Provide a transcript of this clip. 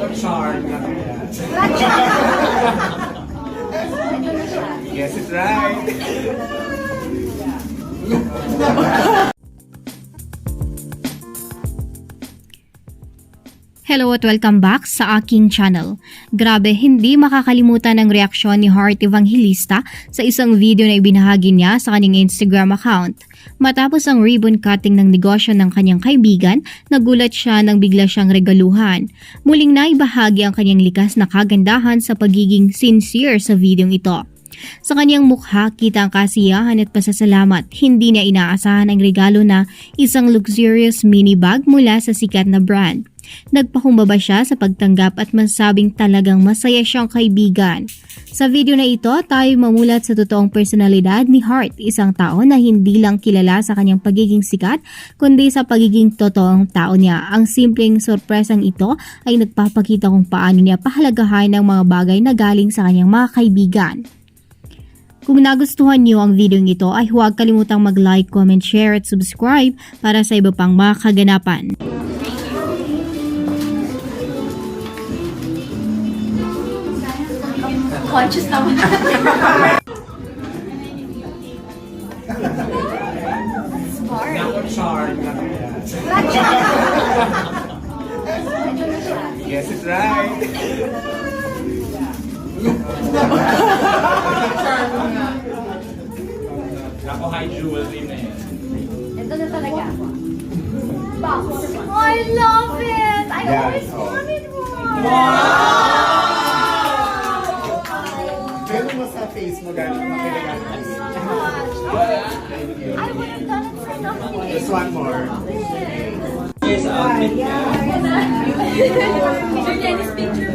Yan. Yes, it's right. Hello at welcome back sa aking channel. Grabe, hindi makakalimutan ang reaksyon ni Heart Evangelista sa isang video na ibinahagi niya sa kanyang Instagram account. Matapos ang ribbon cutting ng negosyo ng kanyang kaibigan, nagulat siya nang bigla siyang regaluhan. Muling naibahagi ang kanyang likas na kagandahan sa pagiging sincere sa videong ito. Sa kanyang mukha, kita ang kasiyahan at pasasalamat. Hindi niya inaasahan ang regalo na isang luxurious mini bag mula sa sikat na brand. Nagpakumbaba siya sa pagtanggap at masabing talagang masaya siyang kaibigan. Sa video na ito, tayo mamulat sa totoong personalidad ni Hart, isang tao na hindi lang kilala sa kanyang pagiging sikat, kundi sa pagiging totoong tao niya. Ang simpleng sorpresang ito ay nagpapakita kung paano niya pahalagahan ang mga bagay na galing sa kanyang mga kaibigan. Kung nagustuhan niyo ang video ito ay huwag kalimutang mag-like, comment, share at subscribe para sa iba pang mga kaganapan. Conscious naman. Yan. Yes, it's right. Ako, high jewelry na yan. Ito na talaga. Box. Oh, I love it! I Yeah. always wanted one! Pero face mo gano'n. I would have done it for nothing. Just one more. Here's the outfit niya. Picture